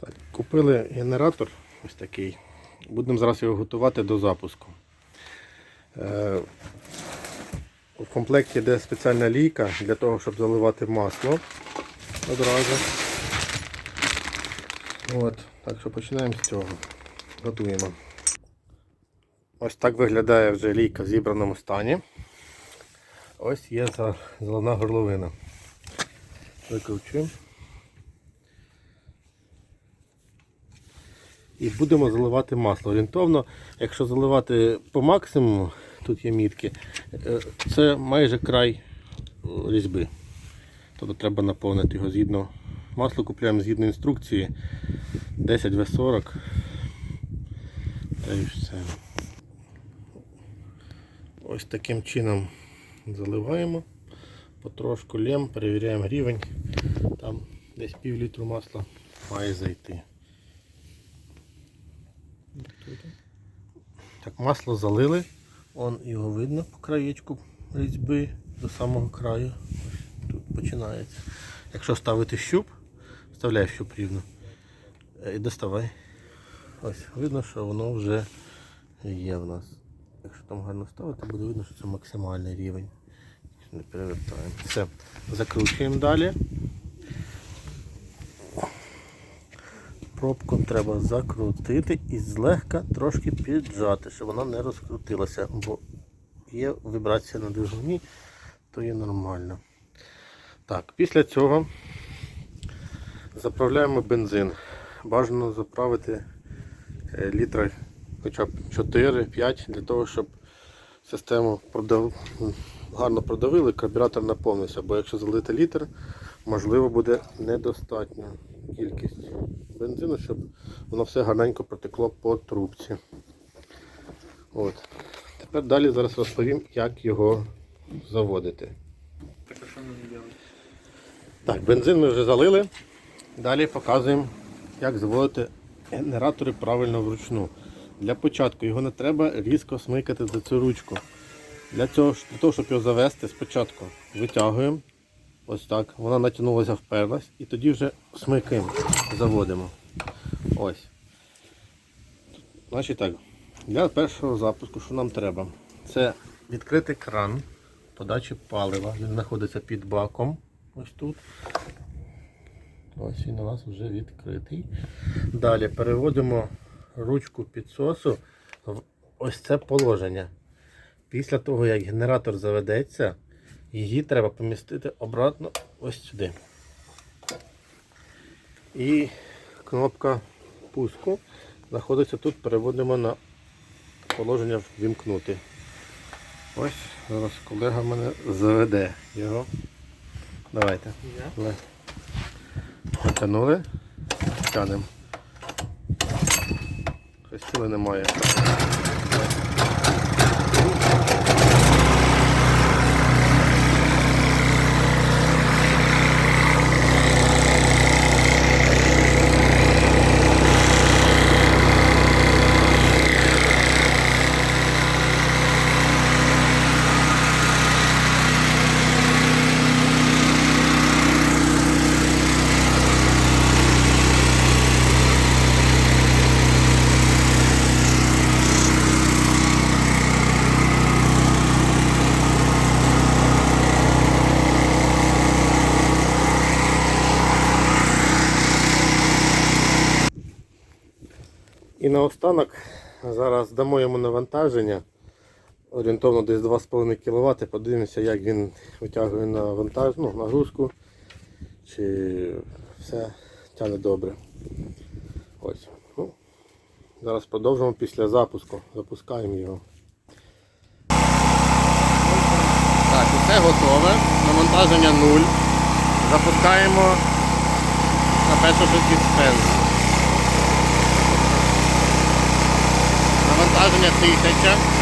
Так, купили генератор ось такий. Будемо зараз його готувати до запуску. Е, в комплекті йде спеціальна лійка для того, щоб заливати масло одразу. От, так що починаємо з цього. Готуємо. Ось так виглядає вже лійка в зібраному стані. Ось є заливна горловина. Викручуємо. І будемо заливати масло. Орієнтовно, якщо заливати по максимуму, тут є мітки, е, це майже край е, різьби. Тобто треба наповнити його згідно. Масло купуємо згідно інструкції 10 В40. Та і все. Ось таким чином заливаємо. Потрошку лєм, перевіряємо рівень. Там десь пів літру масла має зайти. Так, масло залили. Он його видно по краєчку різьби до самого краю. Тут починається. Якщо ставити щуп, вставляй щуп рівно. Е, І доставай. Ось, видно, що воно вже є в нас. Якщо там гарно ставити, буде видно, що це максимальний рівень. Не перевертаємо. Все, закручуємо далі. Пробку треба закрутити і злегка трошки піджати, щоб вона не розкрутилася, бо є вібрація на двигуні, то є нормально. Так, після цього заправляємо бензин. Бажано заправити е, літра хоча б 4-5 для того, щоб систему продав... гарно продавили, карбюратор наповнився, бо якщо залити літр, можливо буде недостатня кількість бензину, щоб воно все гарненько протекло по трубці. От. Тепер далі зараз розповім, як його заводити. Так а що мені робити? Так, бензин ми вже залили. Далі показуємо, як заводити генератори правильно вручну. Для початку його не треба різко смикати за цю ручку. Для, цього, для того, щоб його завести, спочатку витягуємо. Ось так. Вона натягнулася, вперлась. І тоді вже смикаємо, заводимо. Ось. Значить так. Для першого запуску, що нам треба? Це відкрити кран подачі палива. Він знаходиться під баком. Ось тут. Ось він у нас вже відкритий. Далі переводимо ручку підсосу в ось це положення. Після того, як генератор заведеться, її треба помістити обратно ось сюди. І кнопка пуску знаходиться тут, переводимо на положення ввімкнути. Ось зараз колега мене заведе його. Давайте. Давай. Потянули, тянемо. Сили немає. І наостанок зараз дамо йому навантаження. Орієнтовно десь 2,5 кВт. Подивимося, як він витягує на вантаж, ну, нагрузку. Чи все тягне добре. Ось. Ну, зараз продовжимо після запуску. Запускаємо його. Так, усе готове. Навантаження 0. Запускаємо на першу швидкість please take care.